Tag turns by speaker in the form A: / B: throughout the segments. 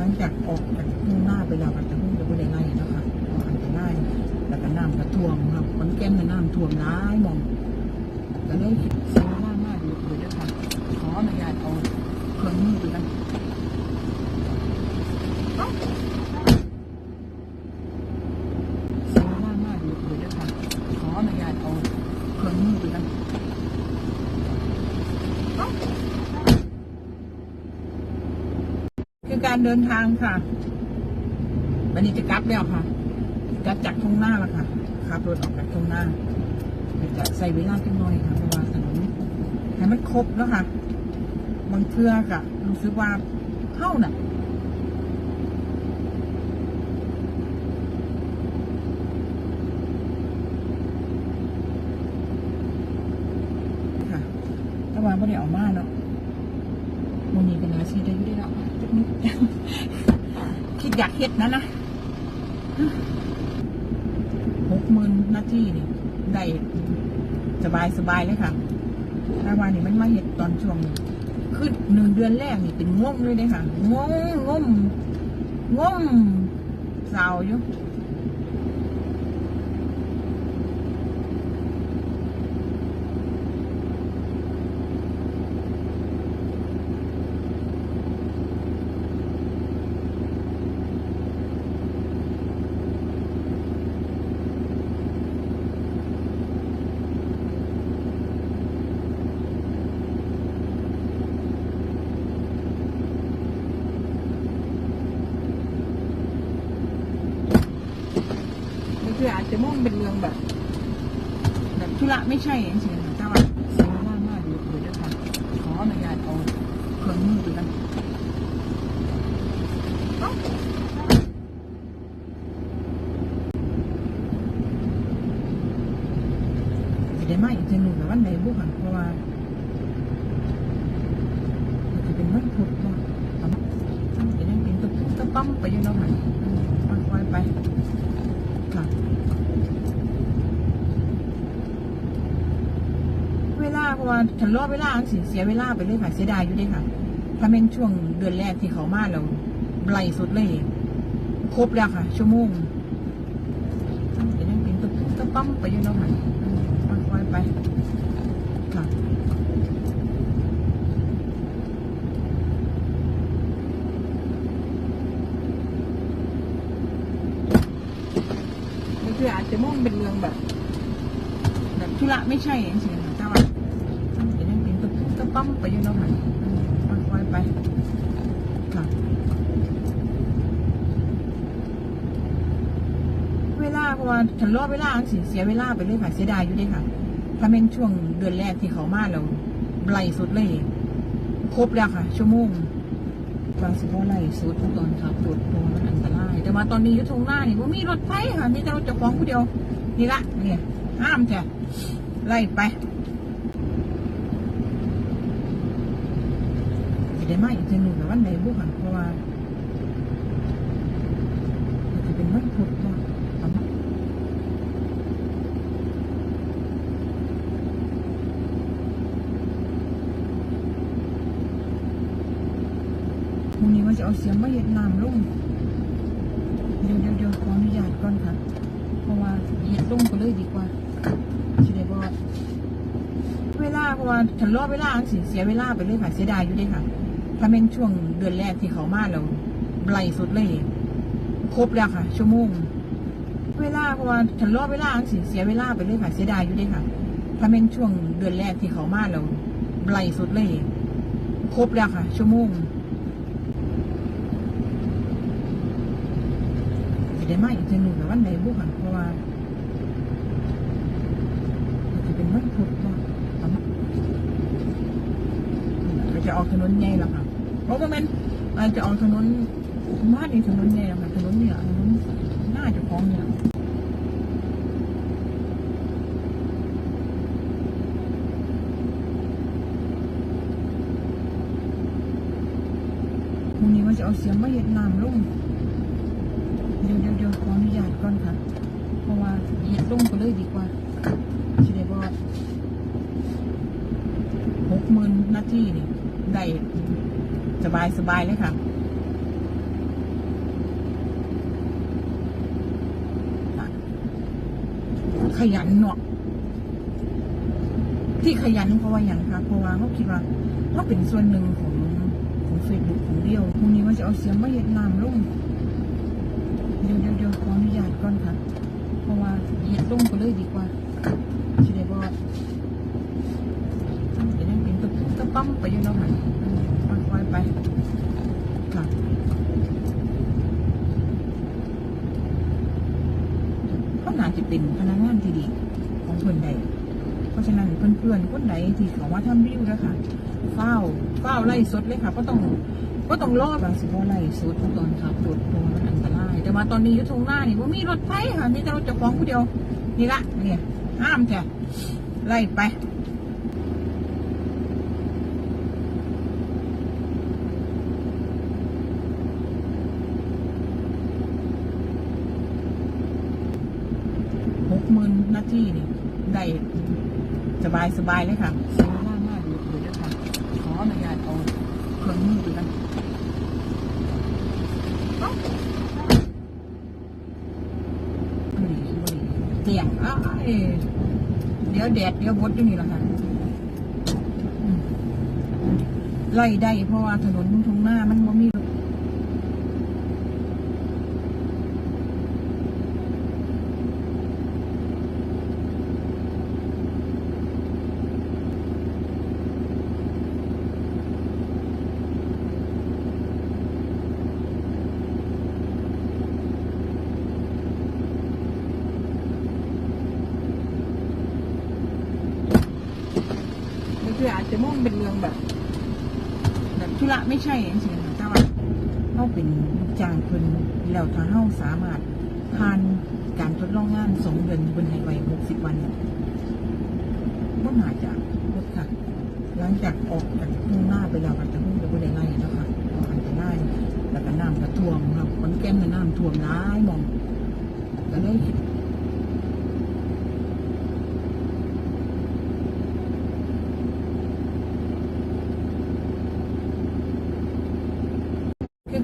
A: ลังจากออกจากทุ่งหน้าไปแล้วก็จะพุ่งไปบริเวณไรนะคะก็อันตรายแล้วก็น้ำกระท่วมครับคนแก้มในน้ำท่วมร้ายมองก็เลยเสียเวลามากอยู่เลยนะคะขออนุญาตเอาเครื่องมือไปกันเสียเวลามากอยู่เลยนะคะขออนุญาตเอาเครื่องมือไปกันเอ้า คือ การเดินทางค่ะ วันนี้จะกลับแล้วค่ะกลับจากทุ่งหน้าแล้วค่ะขับรถออกจากทุ่งหน้าจะใส่เวลาจังหน่อยค่ะเพราะว่าถนนให้มันครบแล้วค่ะ บางเทื่อค่ะรู้สึกว่าเท่าน่ะค่ะแต่ว่าไม่ได้ออกมาเนาะ มันมีกันนะชีได้อยุ่ได้แล้วจักนิด คิดอยากเฮ็ดนะนะหกหมื่นนาทีนี่ได้สบายสบายเลยค่ะถ้าวันนี่มันมาเห็ดตอนช่วงขึ้นหนึ่งเดือนแรกนี่เป็นง่วงเลยเลยค่ะง่วงง่มง่มสาวอยู่ ก็คืออาจจะมองเป็นเรื่องแบบ แบบธุระ ไม่ใช่เองสิค่ะแต่ว่าเสียเวลามากอยู่เลยด้วยค่ะขออนุญาตเอาเครื่องมือไปกันเอ้าสิได้มาอีกทีหนึ่งแต่วันใดบุกค่ะเพราะว่ามันจะเป็นวันพุธเนาะเอามาจะยังเป็นตุ๊บตุ๊บต้องไปอยู่เนาะค่ะอืมค่อยๆไปค่ะ เวลาเพราะว่าฉันรอเวลาอันสิเสียเวลาไปเลยค่ะเสียดายอยู่ด้วยค่ะ ถ้าเป็นช่วงเดือนแรกที่เขามาเราไล่สุดเลย ครบแล้วค่ะ ชั่วโมงจะยังเป็นตุ๊บตุ๊บต้องไปอยู่เนาะค่ะค่อยๆไปค่ะคืออาจจะมองเป็นเรื่องแบบ แบบธุระไม่ใช่เองสิค่ะแต่ว่าจะยังเต้องไปอยู่นาะค่ะอืมค่อยๆไปค่ะเวลาเพราะว่าฉันรอเวลาอันสิเสียเวลาไปเลยค่ะเสียดายอยู่ด้วยค่ะ ถ้าเป็นช่วงเดือนแรกที่เขามาเราไล่สุดเลย ครบแล้วค่ะ ชั่วโมงบางสิบไล่สุดตอนขับรถเพราะว่ามันอันตรายแต่ว่าตอนนี้ยุทงหน้านี่ว่ามีรถไฟค่ะมีแต่รถจ้าของผู้เดียว นี่ละเนี่ยห้ามจ้ะไล่ไปสิ ได้มาอีกทีหนึ่งแต่วันใดบุกค่ะเพราะว่าจะเป็นวันพุธเนาะอามาพรุ่งนี้ว่าจะเอาเสียงมาเห็ดน้ำลงเดี๋ยวเดี๋ยวเดี๋ยวขออนุญาตก่อนค่ะ เพราะว่าเห็ดลงก็เลยดีกว่าสิได้บอเวลาเพราะว่าฉันรอเวลาอันสิเสียเวลาไปเลยค่ะเสียดายอยู่ด้วยค่ะ ถ้าเป็นช่วงเดือนแรกที่เขามาเราไล่สุดเลย ครบแล้วค่ะ ชั่วโมง เวลาเพราะว่าฉันรอเวลาอันสิเสียเวลาไปเลยค่ะเสียดายอยู่ด้วยค่ะ ถ้าเป็นช่วงเดือนแรกที่เขามาเราไล่สุดเลย ครบแล้วค่ะ ชั่วโมงสิได้มาอีกทีหนึ่งแต่วันใดบุกค่ะเพราะว่าจะเป็นวันพุธเนาะเอามาก็จะออกถนนใหญ่แล้วค่ะ ราะว่ามันอาจจะออกถนนมาดีถนนใหญ่แล้วค่ะถนนเนี่ยถนนหน้าจะคล้องเนี่ยพรุ่งนี้ว่าจะเอาเสียงมาเห็ดน้ำลงเดี๋ยวเดี๋ยวเดี๋ยวขออนุญาตก่อนค่ะ เพราะว่าเห็ดลงก็เลยดีกว่าสิได้บอกหกหมื่นนาทีนี่ได้ สบายสบายเลยค่ะขยันเนาะที่ขยันเพราะว่าอย่างค่ะเพราะว่าเขาคิดว่าเขาเป็นส่วนหนึ่งของของเฟซบุ๊กของเดียวพรุ่งนี้ว่าจะเอาเสียงมาเย็ดน้ำลุ่มเดี๋ยวเดี๋ยวขออนุญาตก่อนค่ะ เพราะว่าเย็ดลุ่มก็เลยดีกว่าชิเด้บอดจะนั่งเป็นตุ๊บตุ๊ปั๊มไปยู่เราวค่ะ ไปค่ะเขาน่าจะเป็นพนักงานที่ดีของเพื่อนใด เพราะฉะนั้นเพื่อนๆคนใดที่เขาว่าทำรีวิวนะคะเฝ้าเฝ้าไล่สดเลยค่ะก็ต้องก็ต้องรอบบางสิบไล่สดตอนขับรถเพราะว่ามันอันตราย แต่ว่าตอนนี้ยุทงหน้านี่ว่ามีรถไฟค่ะมีแต่รถจ้าของผู้เดียว นี่ละเนี่ยห้ามแค่ไล่ไป หนนาที่นี่ได้สบายสบายเลยค่ะใช้เวลามากอยู่เลยนะคะขออนุญาตเอาเครื่องมือไปกันเอ้าบุหรี่บุหรี่เสียงอ้ายเดี๋ยวแดดเดี๋ยวบดอยู่นี่ละค่ะไล่ได้เพราะว่าถนนทุ่งหน้ามันบ่มีรถ มัน คืออาจจะมองเป็นเรื่องแบบ แบบธุระไม่ใช่เองสิค่ะแต่ว่าเขาเป็นลูกจ้างเพิ่นแล้วถ้าเฮาสามารถผ่านการทดลองงานสองเดือนบนไฮไวหกสิบวันเนี่ยก็น่าจะลดค่ะหลังจากออกจากทุ่งหน้าไปแล้วก็จะมุ่งไปบนไร่แล้วค่ะก็อันตรายแล้วก็น้ำกระท่วมครับมันแก้มในน้ำท่วมร้ายมองก็เลยคิด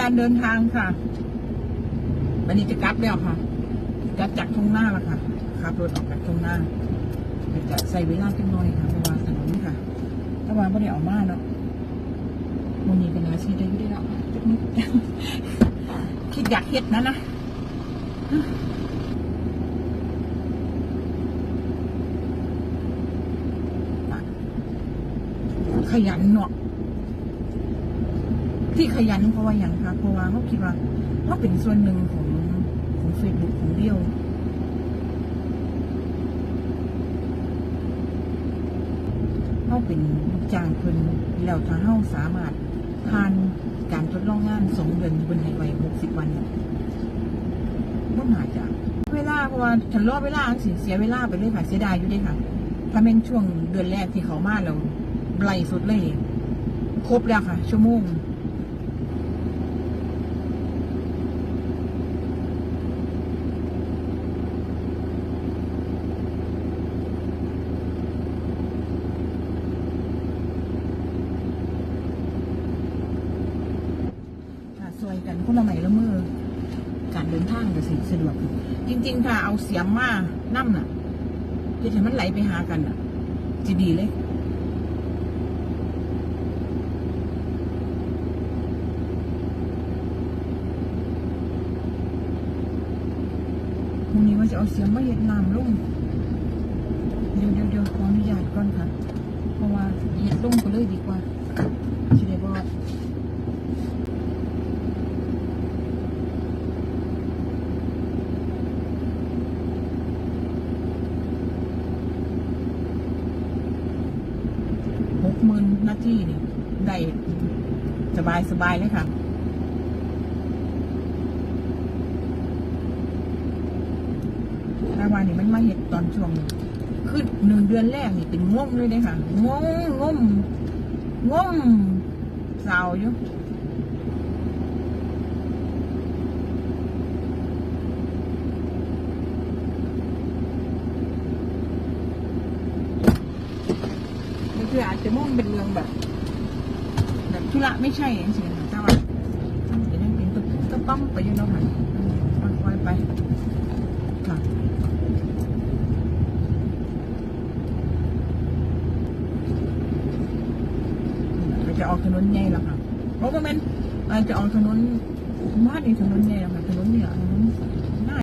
A: การเดินทางค่ะ วันนี้จะกลับแล้วค่ะกลับจากทุ่งหน้าแล้วค่ะขับรถออกจากทุ่งหน้าจะใส่เวลาจังหน่อยค่ะเพราะว่าถนนค่ะถ้าว่าไม่ได้ออกมาเนาะวันนี้เป็นอาชีพได้ยุ่ได้แล้วจักนิดคิดอยากเฮ็ดนะนะขยันเนาะ ที่ขยันเพราะว่าอย่างคะเพราะว่าเขาคิดว่าเขาเป็นส่วนหนึ่งของของเฟซบุ๊กของเดียวเขาเป็นลูกจ้างเพิ่นแล้วถ้าเขาสามารถผ่านการทดลองงานสองเดือนบนไฮไวหกสิบวันเนี่ยก็น่าจะเวลาเพราะว่าฉันรอเวลาสิเสียเวลาไปเลยค่ะเสียดายอยู่ด้วยค่ะ ถ้าเป็นช่วงเดือนแรกที่เขามาเราไล่สุดเลย ครบแล้วค่ะ ชั่วโมง กันคนละไม้ละมือ การเดินทางก็สิสะดวกจริง ๆ ถ้าเอาเสียมมานั่มน่ะจะให้มันไหลไปหากันอะ จะดีเลยพรุ่งนี้ว่าจะเอาเสียมมาเย็ดน้ำลงเดี๋ยวเดี๋ยวเดี๋ยวขออนุญาตก่อนค่ะ เพราะว่าเย็ดลงไปเลยดีกว่าจะได้บอก หมื่นนาทีนี่ได้สบายสบายเลยค่ะแต่วันนี้มันมาเห็ดตอนช่วงคือหนึ่งเดือนแรกนี่เป็นง่มเลยเลยค่ะงงงมง่มสาวอยู่ืออาจจะมุ่งเป็นเรื่องแบบ แบบธุระไม่ใช่อย่างเช่นแต่ว่าจะได้เป็นตุ๊กก็ต้องไปยู่นอกหันค่อยไปค่ะจะออกถนนใหญ่แล้วค่ะเพราะว่ามันจะออกถนนมาดีถนนใหญ่แล้วค่ะ